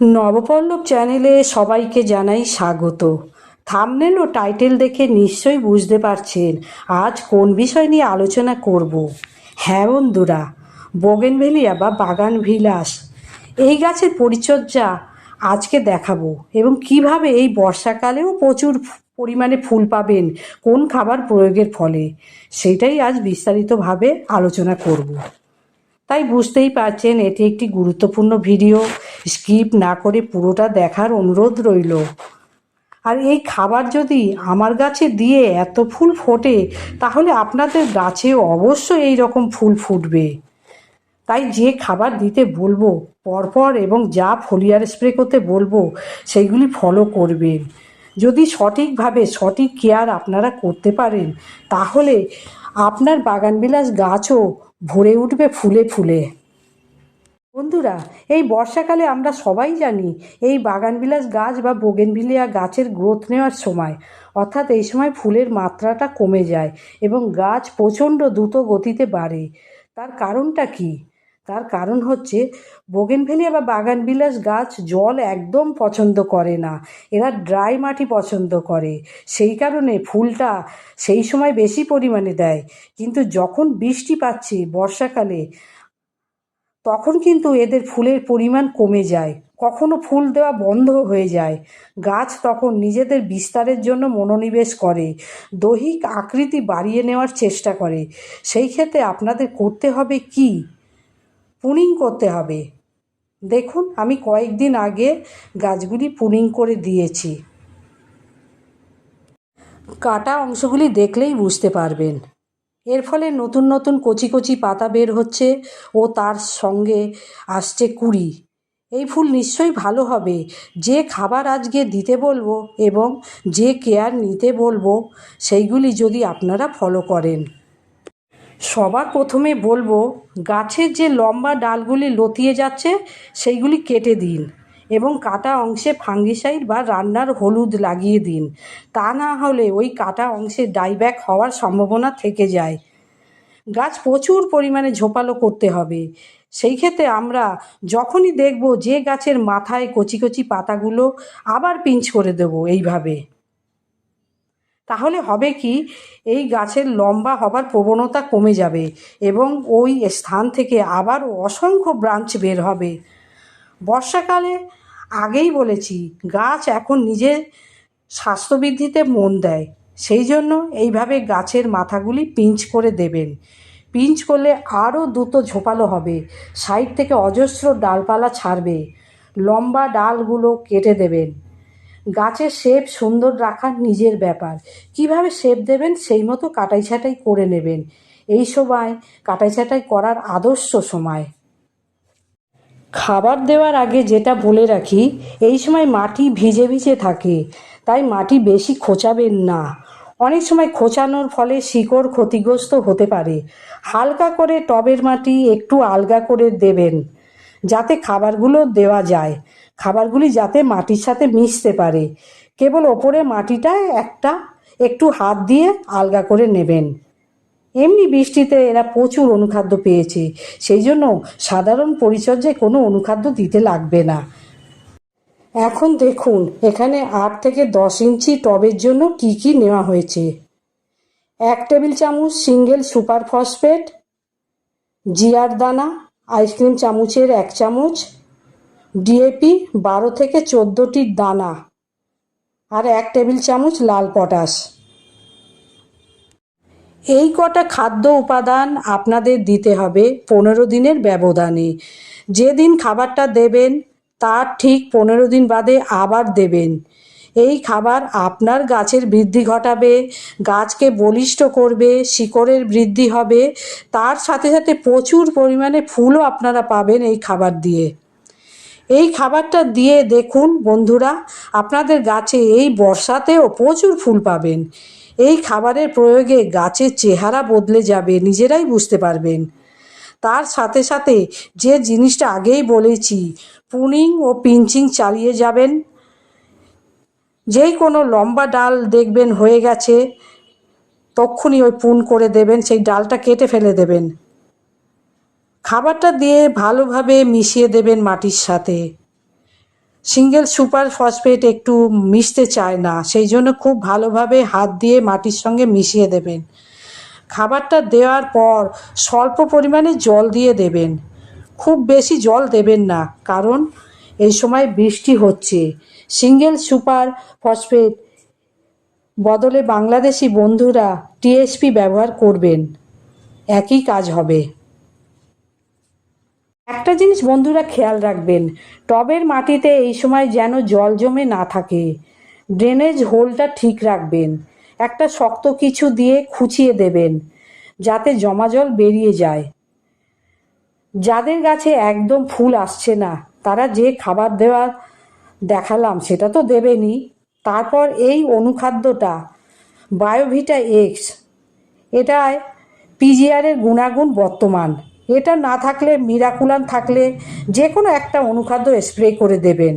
নবপল্লব চ্যানেলে সবাইকে জানাই স্বাগত। থামনেল ও টাইটেল দেখে নিশ্চয়ই বুঝতে পারছেন আজ কোন বিষয় নিয়ে আলোচনা করব। হ্যাঁ বন্ধুরা, বোগেনভেলিয়া বা বাগান বিলাস এই গাছের পরিচর্যা আজকে দেখাবো এবং কীভাবে এই বর্ষাকালেও প্রচুর পরিমাণে ফুল পাবেন, কোন খাবার প্রয়োগের ফলে, সেটাই আজ বিস্তারিতভাবে আলোচনা করব। তাই বুঝতেই পারছেন, এটি একটি গুরুত্বপূর্ণ ভিডিও। স্কিপ না করে পুরোটা দেখার অনুরোধ রইল। আর এই খাবার যদি আমার গাছে দিয়ে এত ফুল ফোটে, তাহলে আপনাদের গাছেও অবশ্যই এই রকম ফুল ফুটবে। তাই যে খাবার দিতে বলব, পরপর এবং যা ফলিয়ার স্প্রে করতে বলব, সেইগুলি ফলো করবেন। যদি সঠিকভাবে সঠিক কেয়ার আপনারা করতে পারেন, তাহলে আপনার বাগানবিলাস গাছও ভরে উঠবে ফুলে ফুলে। বন্ধুরা, এই বর্ষাকালে আমরা সবাই জানি এই বাগানবিলাস গাছ বা বোগেনভিলিয়া গাছের গ্রোথ নেওয়ার সময়। অর্থাৎ এই সময় ফুলের মাত্রাটা কমে যায় এবং গাছ প্রচণ্ড দ্রুত গতিতে বাড়ে। তার কারণটা কি? তার কারণ হচ্ছে বোগেনভেলিয়া বা বাগানবিলাস গাছ জল একদম পছন্দ করে না। এরা ড্রাই মাটি পছন্দ করে। সেই কারণে ফুলটা সেই সময় বেশি পরিমাণে দেয়। কিন্তু যখন বৃষ্টি পাচ্ছে বর্ষাকালে, তখন কিন্তু এদের ফুলের পরিমাণ কমে যায়। কখনো ফুল দেওয়া বন্ধ হয়ে যায়। গাছ তখন নিজেদের বিস্তারের জন্য মনোনিবেশ করে। দৈহিক আকৃতি বাড়িয়ে নেওয়ার চেষ্টা করে। সেই ক্ষেত্রে আপনাদের করতে হবে কি? পুনিং করতে হবে। দেখুন, আমি কয়েকদিন আগে গাছগুলি পুনিং করে দিয়েছি। কাটা অংশগুলি দেখলেই বুঝতে পারবেন। এর ফলে নতুন নতুন কচি কচি পাতা বের হচ্ছে ও তার সঙ্গে আসছে কুড়ি। এই ফুল নিশ্চয়ই ভালো হবে। যে খাবার আজকে দিতে বলব এবং যে কেয়ার নিতে বলব, সেইগুলি যদি আপনারা ফলো করেন। সবার প্রথমে বলব, গাছের যে লম্বা ডালগুলি লতিয়ে যাচ্ছে, সেইগুলি কেটে দিন এবং কাটা অংশে ফাঙ্গিসাইড বা রান্নার হলুদ লাগিয়ে দিন। তা না হলে ওই কাটা অংশে ডাইব্যাক হওয়ার সম্ভাবনা থেকে যায়। গাছ প্রচুর পরিমাণে ঝোপালো করতে হবে। সেই ক্ষেত্রে আমরা যখনই দেখব যে গাছের মাথায় কচি কচি পাতাগুলো আবার পিঞ্চ করে দেব এইভাবে। তাহলে হবে কি? এই গাছের লম্বা হবার প্রবণতা কমে যাবে এবং ওই স্থান থেকে আবারও অসংখ্য ব্রাঞ্চ বের হবে। বর্ষাকালে আগেই বলেছি, গাছ এখন নিজের স্বাস্থ্যবৃদ্ধিতে মন দেয়। সেই জন্য এইভাবে গাছের মাথাগুলি পিঞ্চ করে দেবেন। পিঞ্চ করলে আরও দ্রুত ঝোপালো হবে। সাইড থেকে অজস্র ডালপালা ছাড়বে। লম্বা ডালগুলো কেটে দেবেন। গাছের শেপ সুন্দর রাখার নিজের ব্যাপার। কীভাবে শেপ দেবেন সেই মতো কাটাই ছাটাই করে নেবেন। এই সময় কাটাই ছাটাই করার আদর্শ সময়। খাবার দেওয়ার আগে যেটা বলে রাখি, এই সময় মাটি ভিজে ভিজে থাকে, তাই মাটি বেশি খোঁচাবেন না। অনেক সময় খোঁচানোর ফলে শিকড় ক্ষতিগ্রস্ত হতে পারে। হালকা করে টবের মাটি একটু আলগা করে দেবেন, যাতে খাবারগুলো দেওয়া যায়। খাবারগুলি যাতে মাটির সাথে মিশতে পারে। কেবল ওপরে মাটিটা একটা একটু হাত দিয়ে আলগা করে নেবেন। এমনি বৃষ্টিতে এরা প্রচুর অনুখাদ্য পেয়েছে। সেই জন্য সাধারণ পরিচর্যায় কোনো অনুখাদ্য দিতে লাগবে না। এখন দেখুন, এখানে আট থেকে দশ ইঞ্চি টবের জন্য কি কি নেওয়া হয়েছে। এক টেবিল চামচ সিঙ্গেল সুপার ফসফেট, জিয়ার দানা, আইসক্রিম চামচের এক চামচ ডিএপি বারো থেকে চোদ্দোটি দানা আর এক টেবিল চামচ লাল পটাশ। এই কটা খাদ্য উপাদান আপনাদের দিতে হবে পনেরো দিনের ব্যবধানে। যেদিন খাবারটা দেবেন, তার ঠিক পনেরো দিন বাদে আবার দেবেন। এই খাবার আপনার গাছের বৃদ্ধি ঘটাবে, গাছকে বলিষ্ঠ করবে, শিকড়ের বৃদ্ধি হবে, তার সাথে সাথে প্রচুর পরিমাণে ফুলও আপনারা পাবেন এই খাবার দিয়ে। এই খাবারটা দিয়ে দেখুন বন্ধুরা, আপনাদের গাছে এই বর্ষাতেও প্রচুর ফুল পাবেন। এই খাবারের প্রয়োগে গাছের চেহারা বদলে যাবে, নিজেরাই বুঝতে পারবেন। তার সাথে সাথে যে জিনিসটা আগেই বলেছি, পুনিং ও পিঞ্চিং চালিয়ে যাবেন। যেই কোনো লম্বা ডাল দেখবেন হয়ে গেছে, তক্ষুনি ওই পুন করে দেবেন, সেই ডালটা কেটে ফেলে দেবেন। খাবারটা দিয়ে ভালোভাবে মিশিয়ে দেবেন মাটির সাথে। সিঙ্গেল সুপার ফসফেট একটু মিশতে চায় না, সেই জন্য খুব ভালোভাবে হাত দিয়ে মাটির সঙ্গে মিশিয়ে দেবেন। খাবারটা দেওয়ার পর স্বল্প পরিমাণে জল দিয়ে দেবেন। খুব বেশি জল দেবেন না, কারণ এই সময় বৃষ্টি হচ্ছে। সিঙ্গেল সুপার ফসফেট বদলে বাংলাদেশি বন্ধুরা টিএসপি ব্যবহার করবেন। একই কাজ হবে। একটা জিনিস বন্ধুরা খেয়াল রাখবেন, টবের মাটিতে এই সময় যেন জল জমে না থাকে। ড্রেনেজ হোলটা ঠিক রাখবেন, একটা শক্ত কিছু দিয়ে খুঁচিয়ে দেবেন, যাতে জমা জল বেরিয়ে যায়। যাদের গাছে একদম ফুল আসছে না, তারা যে খাবার দেওয়া দেখালাম সেটা তো দেবেনই। তারপর এই অনুখাদ্যটা, বায়োভিটা এক্স, এটায় পিজিআরের গুণাগুণ বর্তমান। এটা না থাকলে মিরাকুলান থাকলে যে কোনো একটা অনুখাদ্য স্প্রে করে দেবেন।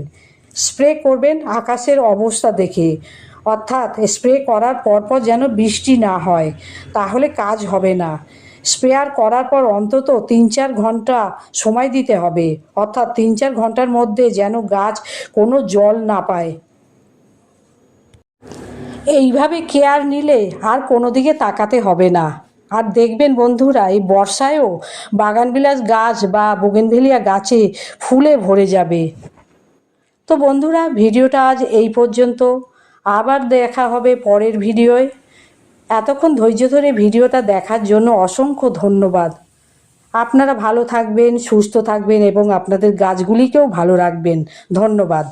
স্প্রে করবেন আকাশের অবস্থা দেখে। অর্থাৎ স্প্রে করার পরপর যেন বৃষ্টি না হয়, তাহলে কাজ হবে না। স্প্রেয়ার করার পর অন্তত তিন চার ঘণ্টা সময় দিতে হবে। অর্থাৎ তিন চার ঘণ্টার মধ্যে যেন গাছ কোনো জল না পায়। এইভাবে কেয়ার নিলে আর কোনো দিকে তাকাতে হবে না। আর দেখবেন বন্ধুরা, এই বর্ষায়ও বাগানবিলাস গাছ বা বোগেনভেলিয়া গাছে ফুলে ভরে যাবে। তো বন্ধুরা, ভিডিওটা আজ এই পর্যন্ত। আবার দেখা হবে পরের ভিডিওয়। এতক্ষণ ধৈর্য ধরে ভিডিওটা দেখার জন্য অসংখ্য ধন্যবাদ। আপনারা ভালো থাকবেন, সুস্থ থাকবেন এবং আপনাদের গাছগুলিকেও ভালো রাখবেন। ধন্যবাদ।